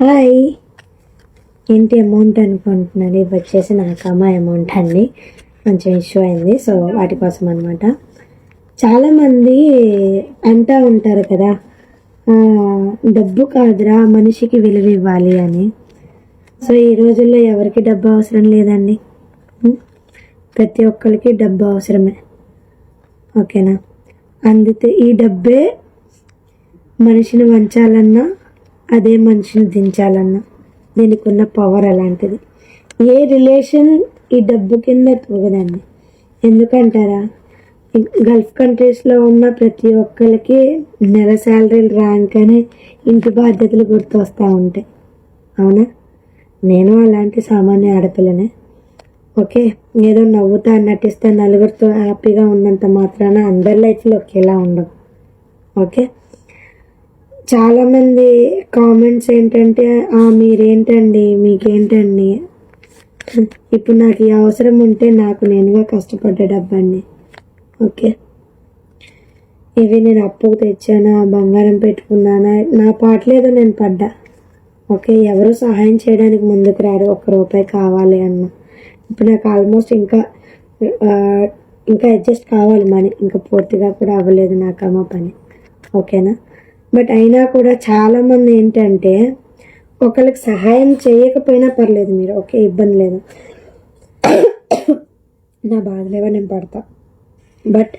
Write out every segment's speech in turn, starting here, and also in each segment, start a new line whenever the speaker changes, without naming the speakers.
Hi. ఏంటి amount అనుకుంటున్నారు? ఇవి వచ్చేసి నాకు అమ్మ అమౌంట్ అండి. కొంచెం ఇష్యూ అయింది సో వాటి కోసం అనమాట చాలామంది అంటూ ఉంటారు కదా డబ్బు కాదురా మనిషికి విలువ ఇవ్వాలి అని. సో ఈ రోజుల్లో ఎవరికి డబ్బు అవసరం లేదండి? ప్రతి ఒక్కరికి డబ్బు అవసరమే. ఓకేనా? అందుకే ఈ డబ్బే మనిషిని వంచాలన్నా అదే మనిషిని దించాలన్నా. దీనికి ఉన్న పవర్ అలాంటిది. ఏ రిలేషన్ ఈ డబ్బు కింద తూగదండి ఎందుకంటారా? గల్ఫ్ కంట్రీస్లో ఉన్న ప్రతి ఒక్కరికి నెల శాలరీలు రాగానే ఇంటి బాధ్యతలు గుర్తొస్తూ ఉంటాయి. అవునా? నేను అలాంటి సామాన్య ఆడపిల్లనే. ఓకే ఏదో నవ్వుతా నటిస్తే నలుగురితో హ్యాపీగా ఉన్నంత మాత్రాన అందరి లైఫ్లో ఒకేలా ఉండవు ఓకే? చాలామంది కామెంట్స్ ఏంటంటే మీరేంటండి? మీకేంటండి? ఇప్పుడు నాకు ఈ అవసరం ఉంటే నాకు నేనుగా కష్టపడ్డ డబ్బండి. ఓకే? ఇవి నేను అప్పుకు తెచ్చానా? బంగారం పెట్టుకున్నానా? నా పాటలేదో నేను పడ్డా. ఓకే? ఎవరు సహాయం చేయడానికి ముందుకు రారు. ఒక్క రూపాయి కావాలి అన్న. ఇప్పుడు నాకు ఆల్మోస్ట్ ఇంకా ఇంకా అడ్జస్ట్ కావాలి మనీ. ఇంకా పూర్తిగా కూడా అవ్వలేదు నాకు అమ్మ పని. ఓకేనా? బట్ అయినా కూడా చాలామంది ఏంటంటే ఒకరికి సహాయం చేయకపోయినా పర్లేదు మీరు ఓకే ఇబ్బంది లేదు. నా బాధలేవో నేను పడతా. బట్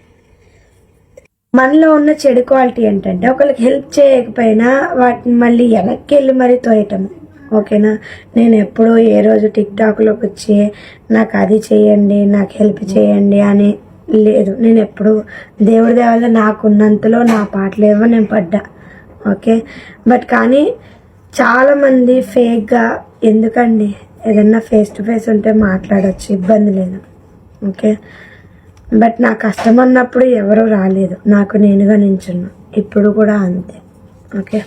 మనలో ఉన్న చెడు క్వాలిటీ ఏంటంటే ఒకరికి హెల్ప్ చేయకపోయినా వాటిని మళ్ళీ వెనక్కి వెళ్ళి మరీ తోయటం ఓకేనా? నేను ఎప్పుడూ ఏ రోజు టిక్టాక్లోకి వచ్చి నాకు అది చేయండి నాకు హెల్ప్ చేయండి అని లేదు. నేను ఎప్పుడు దేవుడి దేవాల నాకున్నంతలో నా పాటలు ఏవో నేను పడ్డా. ఓకే? బట్ కానీ చాలామంది ఫేక్గా ఎందుకండి? ఏదన్నా ఫేస్ టు ఫేస్ ఉంటే మాట్లాడచ్చు ఇబ్బంది లేదు. ఓకే? బట్ నా కష్టం అన్నప్పుడు ఎవరూ రాలేదు. నాకు నేనుగా నించున్నా. ఇప్పుడు కూడా అంతే. ఓకే?